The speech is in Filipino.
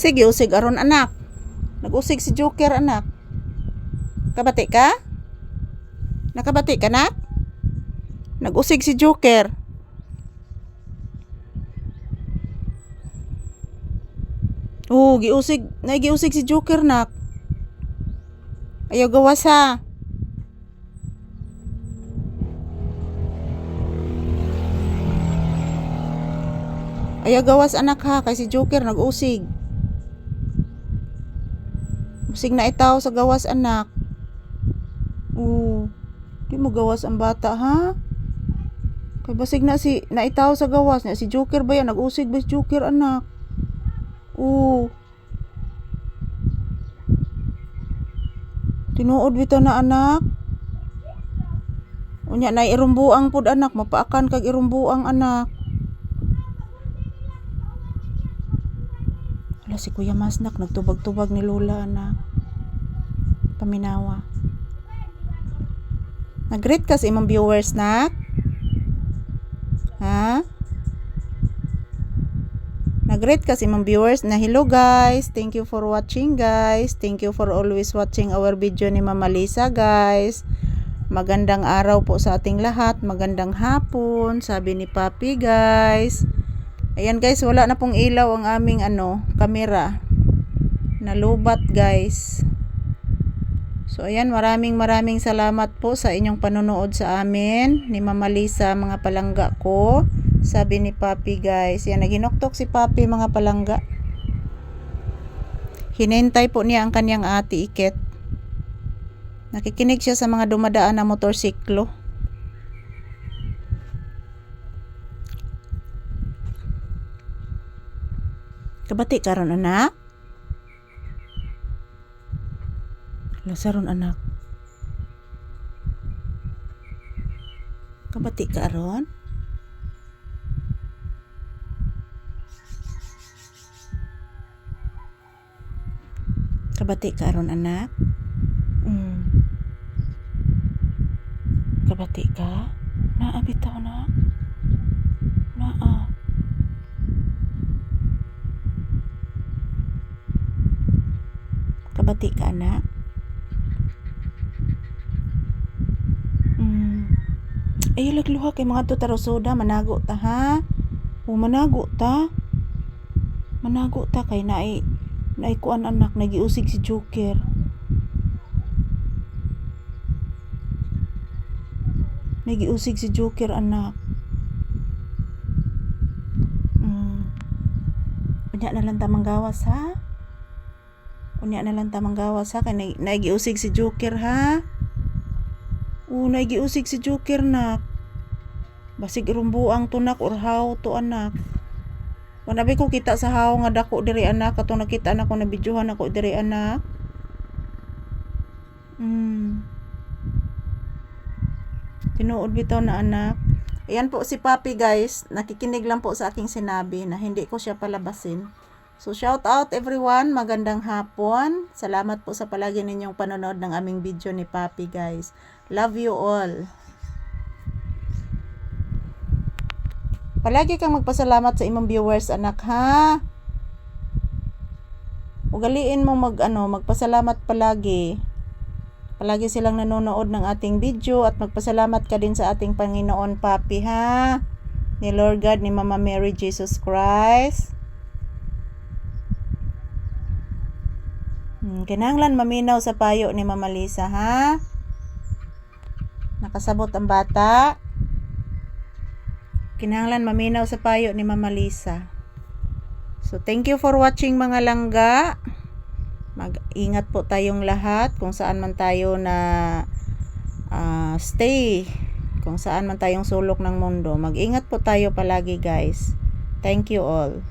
Sige, usig aron anak. Nag-usig si Joker anak. Kabati ka? Nakabati ka nak? Nag-usig si Joker. Oh, giusig, nay giusig si Joker nak. Ayaw gawas ha. Ayaw gawas anak ha, kay si Joker nag-usig. Usig na itaw sa gawas anak. Oo. Di mo gawas ang bata ha? Kay basig na si naitaw sa gawas na si Joker ba yan nag-usig ba si Joker anak? Oo. Tinuod bitaw na anak. Unya na irumbuang pud anak, mapaakan kag irumbuang anak. Si Kuya Masnak nagtubag-tubag ni Lola anak. Paminawa. Nag-greet ka sa imong viewers nak? Ha? Nag-greet ka sa imong viewers na hello guys. Thank you for watching guys. Thank you for always watching our video ni Mama Lisa guys. Magandang araw po sa ating lahat. Magandang hapon. Sabi ni Papi guys. Ayan guys, wala na pong ilaw ang aming ano, kamera. Nalubat guys. So ayan, maraming maraming salamat po sa inyong panonood sa amin ni Mama Lisa, mga palangga ko. Sabi ni Papi guys. Yan, naginoktok si Papi mga palangga. Hinintay po niya ang kanyang ati iket. Nakikinig siya sa mga dumadaan na motorsiklo. Kabati karon anak? Lasaron anak. Kabati ka aron? Kabati ka aron anak? Mm. Kabati ka? Naa bitaw na. Kabati ka anak? Mm. Ay, lagluha kay mga tutarosoda, manago ta ha? O manago ta? Manago ta kay naay naay kuan anak nagiusig si Joker. Nagiusig si Joker anak. Mm. Unya na lang tamang gawas ha? Unya na lang tamang gawas ha kay na- nagiusig si Joker ha? Oo, nagiusig si Joker nak. Basig rumbuang tunak or how to anak. Wanabi ko kita sa how nga dako diri anak katong nakita na ko na bidyuhan ako diri anak. Mm. Tinuod bitaw na anak. Ayan po si Papi guys, nakikinig lang po sa aking sinabi na hindi ko siya palabasin. So shout out everyone, magandang hapon. Salamat po sa palagi ninyong panonood ng aming video ni Papi guys. Love you all. Palagi kang magpasalamat sa imong viewers anak ha. Ugaliin mo mag ano, magpasalamat palagi. Palagi silang nanonood ng ating video at magpasalamat ka din sa ating Panginoon Papi ha. Ni Lord God, ni Mama Mary Jesus Christ. Hmm, kinahanglan maminaw sa payo ni Mama Lisa ha. Nakasabot ang bata. Kinahanglan maminaw sa payo ni Mama Lisa. So thank you for watching mga langga. Mag-ingat po tayong lahat kung saan man tayo na ah, stay, kung saan man tayong sulok ng mundo. Mag-ingat po tayo palagi guys. Thank you all.